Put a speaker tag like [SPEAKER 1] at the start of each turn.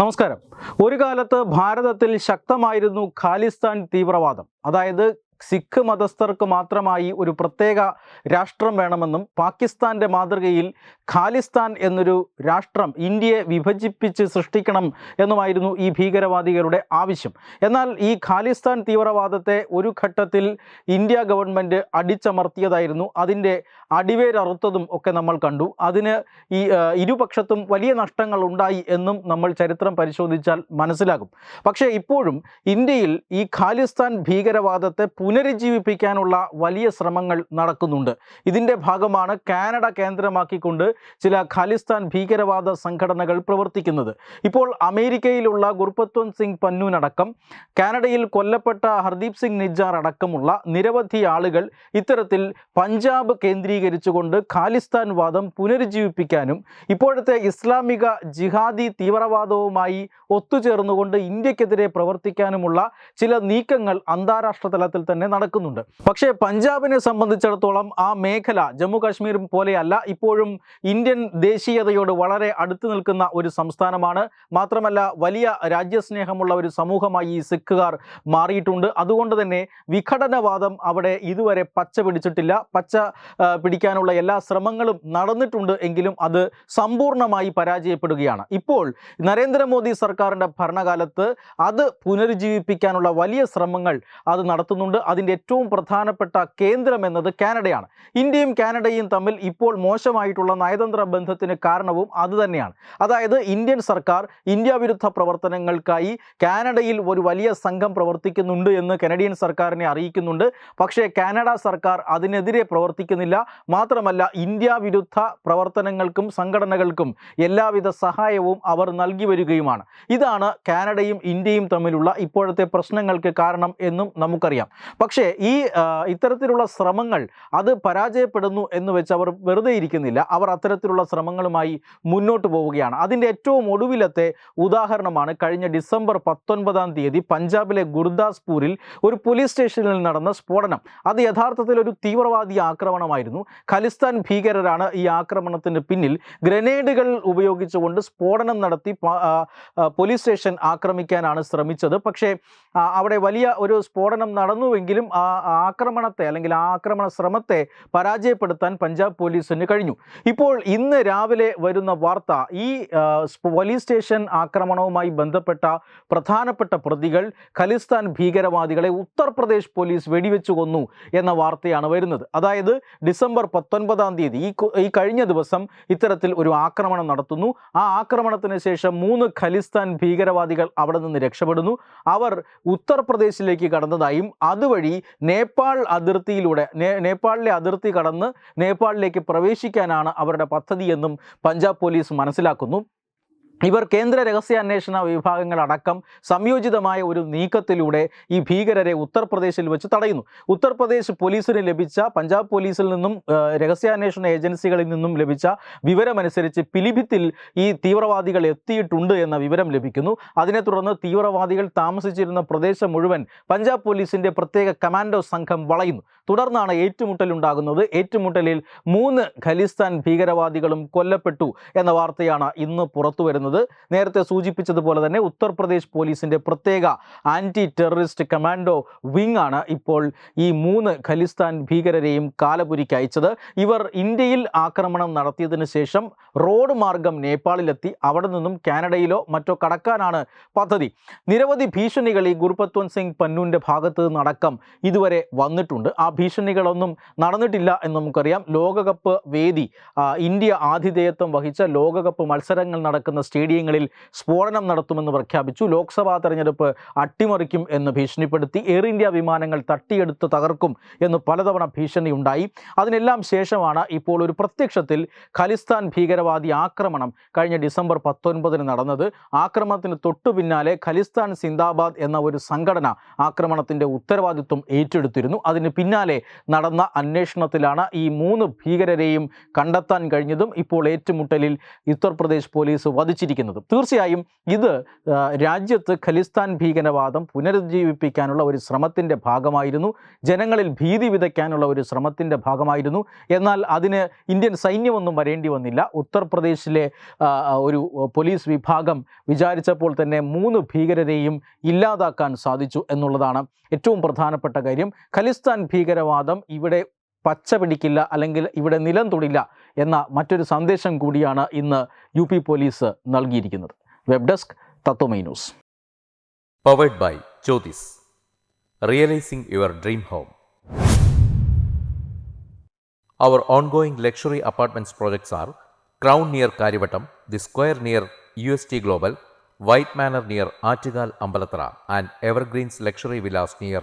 [SPEAKER 1] നമസ്കാരം. ഒരു കാലത്ത് ഭാരതത്തിൽ ശക്തമായിരുന്നു ഖാലിസ്ഥാൻ തീവ്രവാദം. അതായത് സിഖ് മതസ്ഥർക്ക് മാത്രമായി ഒരു പ്രത്യേക രാഷ്ട്രം വേണമെന്നും പാകിസ്ഥാന്റെ മാതൃകയിൽ ഖാലിസ്ഥാൻ എന്നൊരു രാഷ്ട്രം ഇന്ത്യയെ വിഭജിപ്പിച്ച് സൃഷ്ടിക്കണം എന്നുമായിരുന്നു ഈ ഭീകരവാദികളുടെ ആവശ്യം. എന്നാൽ ഈ ഖാലിസ്ഥാൻ തീവ്രവാദത്തെ ഒരു ഘട്ടത്തിൽ ഇന്ത്യ ഗവൺമെന്റ് അടിച്ചമർത്തിയതായിരുന്നു. അതിന്റെ അടിവേരറുത്തതും ഒക്കെ നമ്മൾ കണ്ടു. അതിന് ഈ ഇരുപക്ഷത്തും വലിയ നഷ്ടങ്ങൾ ഉണ്ടായി എന്നും നമ്മൾ ചരിത്രം പരിശോധിച്ചാൽ മനസ്സിലാകും. പക്ഷേ ഇപ്പോഴും ഇന്ത്യയിൽ ഈ ഖാലിസ്ഥാൻ ഭീകരവാദത്തെ പുനരുജ്ജീവിപ്പിക്കാനുള്ള വലിയ ശ്രമങ്ങൾ നടക്കുന്നുണ്ട്. ഇതിന്റെ ഭാഗമാണ് കാനഡ കേന്ദ്രമാക്കിക്കൊണ്ട് ചില ഖാലിസ്ഥാൻ ഭീകരവാദ സംഘടനകൾ പ്രവർത്തിക്കുന്നത്. ഇപ്പോൾ അമേരിക്കയിലുള്ള ഗുർപത്വന്ത് സിംഗ് പന്നൂനടക്കം കാനഡയിൽ കൊല്ലപ്പെട്ട ഹർദീപ് സിംഗ് നിജാർ അടക്കമുള്ള നിരവധി ആളുകൾ ഇത്തരത്തിൽ പഞ്ചാബ് കേന്ദ്രീകരിച്ചുകൊണ്ട് ഖാലിസ്ഥാൻ വാദം പുനരുജ്ജീവിപ്പിക്കാനും ഇപ്പോഴത്തെ ഇസ്ലാമിക ജിഹാദി തീവ്രവാദവുമായി ഒത്തുചേർന്നുകൊണ്ട് ഇന്ത്യക്കെതിരെ പ്രവർത്തിക്കാനുമുള്ള ചില നീക്കങ്ങൾ അന്താരാഷ്ട്ര തലത്തിൽ തന്നെ നടക്കുന്നുണ്ട്. പക്ഷേ പഞ്ചാബിനെ സംബന്ധിച്ചിടത്തോളം ആ മേഖല ജമ്മു കാശ്മീർ പോലെയല്ല ഇപ്പോഴും ഇന്ത്യൻ ദേശീയതയോട് വളരെ അടുത്തു നിൽക്കുന്ന ഒരു സംസ്ഥാനമാണ്. മാത്രമല്ല വലിയ രാജ്യസ്നേഹമുള്ള ഒരു സമൂഹമായി ഈ സിഖുകാർ മാറിയിട്ടുണ്ട്. അതുകൊണ്ട് തന്നെ വിഘടനവാദം അവിടെ ഇതുവരെ പച്ച പിടിച്ചിട്ടില്ല. പച്ച പിടിക്കാനുള്ള എല്ലാ ശ്രമങ്ങളും നടന്നിട്ടുണ്ട് എങ്കിലും അത് സമ്പൂർണമായി പരാജയപ്പെടുകയാണ്. ഇപ്പോൾ നരേന്ദ്രമോദി സർക്കാരിന്റെ ഭരണകാലത്ത് അത് പുനരുജ്ജീവിപ്പിക്കാനുള്ള വലിയ ശ്രമങ്ങൾ അത് നടത്തുന്നുണ്ട്. അതിന്റെ ഏറ്റവും പ്രധാനപ്പെട്ട കേന്ദ്രം എന്നത് കാനഡയാണ്. ഇന്ത്യയും കാനഡയും തമ്മിൽ ഇപ്പോൾ മോശമായിട്ടുള്ള നയതന്ത്ര ബന്ധത്തിന് കാരണവും അതുതന്നെയാണ് അതായത് ഇന്ത്യൻ സർക്കാർ ഇന്ത്യ വിരുദ്ധ പ്രവർത്തനങ്ങൾക്കായി കാനഡയിൽ ഒരു വലിയ സംഘം പ്രവർത്തിക്കുന്നുണ്ട് എന്ന് കനഡിയൻ സർക്കാരിനെ അറിയിക്കുന്നുണ്ട്. പക്ഷേ കാനഡ സർക്കാർ അതിനെതിരെ പ്രവർത്തിക്കുന്നില്ല. മാത്രമല്ല ഇന്ത്യ വിരുദ്ധ പ്രവർത്തനങ്ങൾക്കും സംഘടനകൾക്കും എല്ലാവിധ സഹായവും അവർ നൽകി വരികയുമാണ്. ഇതാണ് കാനഡയും ഇന്ത്യയും തമ്മിലുള്ള ഇപ്പോഴത്തെ പ്രശ്നങ്ങൾക്ക് കാരണം എന്നും നമുക്കറിയാം. പക്ഷേ ഈ ഇത്തരത്തിലുള്ള ശ്രമങ്ങൾ അത് പരാജയപ്പെടുന്നു എന്ന് വെച്ച് അവർ വെറുതെ ഇരിക്കുന്നില്ല. അവർ അത്തരത്തിലുള്ള ശ്രമങ്ങളുമായി മുന്നോട്ട് പോവുകയാണ്. അതിന്റെ ഏറ്റവും ഒടുവിലത്തെ ഉദാഹരണമാണ് കഴിഞ്ഞ ഡിസംബർ പത്തൊൻപതാം തീയതി പഞ്ചാബിലെ ഗുർദാസ്പൂരിൽ ഒരു പോലീസ് സ്റ്റേഷനിൽ നടന്ന സ്ഫോടനം. അത് യഥാർത്ഥത്തിൽ ഒരു തീവ്രവാദി ആക്രമണമായിരുന്നു. ഖലിസ്ഥാൻ ഭീകരരാണ് ഈ ആക്രമണത്തിന് പിന്നിൽ ഗ്രനേഡുകൾ ഉപയോഗിച്ചുകൊണ്ട് സ്ഫോടനം നടത്തി പോലീസ് സ്റ്റേഷൻ ആക്രമിക്കാനാണ് ശ്രമിച്ചത്. പക്ഷേ അവിടെ വലിയ ഒരു സ്ഫോടനം നടന്നുവെങ്കിലും ആ ആ ആക്രമണത്തെ അല്ലെങ്കിൽ ആ ആക്രമണ ശ്രമത്തെ പരാജയപ്പെടുത്താൻ പഞ്ചാബ് പോലീസിന് കഴിഞ്ഞു. ഇപ്പോൾ ഇന്ന് രാവിലെ വരുന്ന വാർത്ത ഈ പോലീസ് സ്റ്റേഷൻ ആക്രമണവുമായി ബന്ധപ്പെട്ട പ്രധാനപ്പെട്ട പ്രതികൾ ഖലിസ്ഥാൻ ഭീകരവാദികളെ ഉത്തർപ്രദേശ് പോലീസ് വെടിവെച്ചു കൊന്നു എന്ന വാർത്തയാണ് വരുന്നത്. അതായത് ഡിസംബർ പത്തൊൻപതാം തീയതി ഈ ഈ കഴിഞ്ഞ ദിവസം ഇത്തരത്തിൽ ഒരു ആക്രമണം നടത്തുന്നു. ആ ആക്രമണത്തിന് ശേഷം മൂന്ന് ഖലിസ്ഥാൻ ഭീകരവാദികൾ അവിടെ നിന്ന് രക്ഷപ്പെടുന്നു. അവർ ഉത്തർപ്രദേശിലേക്ക് കടന്നതായും അതുവഴി നേപ്പാൾ അതിർത്തിയിലൂടെ നേപ്പാളിലെ അതിർത്തി കടന്ന് നേപ്പാളിലേക്ക് പ്രവേശിക്കാനാണ് അവരുടെ പദ്ധതി എന്നും പഞ്ചാബ് പോലീസ് മനസ്സിലാക്കുന്നു. ഇവർ കേന്ദ്ര രഹസ്യാന്വേഷണ വിഭാഗങ്ങളടക്കം സംയോജിതമായ ഒരു നീക്കത്തിലൂടെ ഈ ഭീകരരെ ഉത്തർപ്രദേശിൽ വെച്ച് തടയുന്നു. ഉത്തർപ്രദേശ് പോലീസിന് ലഭിച്ച പഞ്ചാബ് പോലീസിൽ നിന്നും രഹസ്യാന്വേഷണ ഏജൻസികളിൽ നിന്നും ലഭിച്ച വിവരമനുസരിച്ച് പിലിഭിത്തിൽ ഈ തീവ്രവാദികൾ എത്തിയിട്ടുണ്ട് എന്ന വിവരം ലഭിക്കുന്നു. അതിനെ തുടർന്ന് തീവ്രവാദികൾ താമസിച്ചിരുന്ന പ്രദേശം മുഴുവൻ പഞ്ചാബ് പോലീസിന്റെ പ്രത്യേക കമാൻഡോ സംഘം വളയുന്നു. തുടർന്നാണ് ഏറ്റുമുട്ടലുണ്ടാകുന്നത്. ഏറ്റുമുട്ടലിൽ മൂന്ന് ഖലിസ്ഥാൻ ഭീകരവാദികളും കൊല്ലപ്പെട്ടു എന്ന വാർത്തയാണ് ഇന്ന് പുറത്തു വരുന്നത് നേരത്തെ സൂചിപ്പിച്ചതുപോലെ തന്നെ ഉത്തർപ്രദേശ് പോലീസിന്റെ പ്രത്യേക ആന്റി ടെററിസ്റ്റ് കമാൻഡോ വിങ് ആണ് ഇപ്പോൾ ഈ മൂന്ന് ഖലിസ്ഥാൻ ഭീകരരെയും കാലപുരിക്ക് അയച്ചത്. ഇവർ ഇന്ത്യയിൽ ആക്രമണം നടത്തിയതിനു ശേഷം റോഡ് മാർഗം നേപ്പാളിലെത്തി. അവിടെ നിന്നും കാനഡയിലോ മറ്റോ കടക്കാനാണ് പദ്ധതി. നിരവധി ഭീഷണികൾ ഈ ഗുർപത്വൻ സിംഗ് പന്നൂന്റെ ഭാഗത്ത് നിന്നടക്കം ഇതുവരെ വന്നിട്ടുണ്ട്. ആ ഭീഷണികളൊന്നും നടന്നിട്ടില്ല എന്ന് നമുക്കറിയാം. ലോകകപ്പ് വേദി ഇന്ത്യ ആതിഥേയത്വം വഹിച്ച ലോകകപ്പ് മത്സരങ്ങൾ നടക്കുന്ന സ്റ്റേഡിയങ്ങളിൽ സ്ഫോടനം നടത്തുമെന്ന് പ്രഖ്യാപിച്ചു. ലോക്സഭാ തെരഞ്ഞെടുപ്പ് അട്ടിമറിക്കും എന്ന് ഭീഷണിപ്പെടുത്തി എയർ ഇന്ത്യ വിമാനങ്ങൾ തട്ടിയെടുത്ത് തകർക്കും എന്ന് പലതവണ ഭീഷണിയുണ്ടായി. അതിനെല്ലാം ശേഷമാണ് ഇപ്പോൾ ഒരു പ്രത്യക്ഷത്തിൽ ഖലിസ്ഥാൻ ഭീകരവാദി ആക്രമണം കഴിഞ്ഞ ഡിസംബർ പത്തൊൻപതിന് നടന്നത്. ആക്രമണത്തിന് തൊട്ടു പിന്നാലെ ഖലിസ്ഥാൻ സിന്ദാബാദ് എന്ന ഒരു സംഘടന ആക്രമണത്തിന്റെ ഉത്തരവാദിത്വം ഏറ്റെടുത്തിരുന്നു. അതിന് പിന്നാലെ നടന്ന അന്വേഷണത്തിലാണ് ഈ മൂന്ന് ഭീകരരെയും കണ്ടെത്താൻ കഴിഞ്ഞതും. ഇപ്പോൾ ഏറ്റുമുട്ടലിൽ ഉത്തർപ്രദേശ് പോലീസ് വധിച്ചിരിക്കുന്നത് അറിയിച്ചിരിക്കുന്നത് തീർച്ചയായും ഇത് രാജ്യത്ത് ഖലിസ്ഥാൻ ഭീകരവാദം പുനരുജ്ജീവിപ്പിക്കാനുള്ള ഒരു ശ്രമത്തിന്റെ ഭാഗമായിരുന്നു. ജനങ്ങളിൽ ഭീതി വിതയ്ക്കാനുള്ള ഒരു ശ്രമത്തിന്റെ ഭാഗമായിരുന്നു. എന്നാൽ അതിന് ഇന്ത്യൻ സൈന്യമൊന്നും വരേണ്ടി വന്നില്ല. ഉത്തർപ്രദേശിലെ ഒരു പോലീസ് വിഭാഗം വിചാരിച്ചപ്പോൾ തന്നെ മൂന്ന് ഭീകരരെയും ഇല്ലാതാക്കാൻ സാധിച്ചു എന്നുള്ളതാണ് ഏറ്റവും പ്രധാനപ്പെട്ട കാര്യം. ഖലിസ്ഥാൻ ഭീകരവാദം ഇവിടെ പച്ച പിടിക്കില്ല അല്ലെങ്കിൽ ഇവിടെ നിലം തൊടില്ല എന്ന മറ്റൊരു സന്ദേശം കൂടിയാണ് ഇന്ന് യു പി പോലീസ് നൽകിയിരിക്കുന്നത് web desk Tatwamayi news
[SPEAKER 2] Powered by Jyotis. Realizing your dream home. Our ongoing luxury apartments projects are Crown near Karivatam, The Square near UST Global, White Manor near Achigal Ambalatra, and Evergreens Luxury Villas near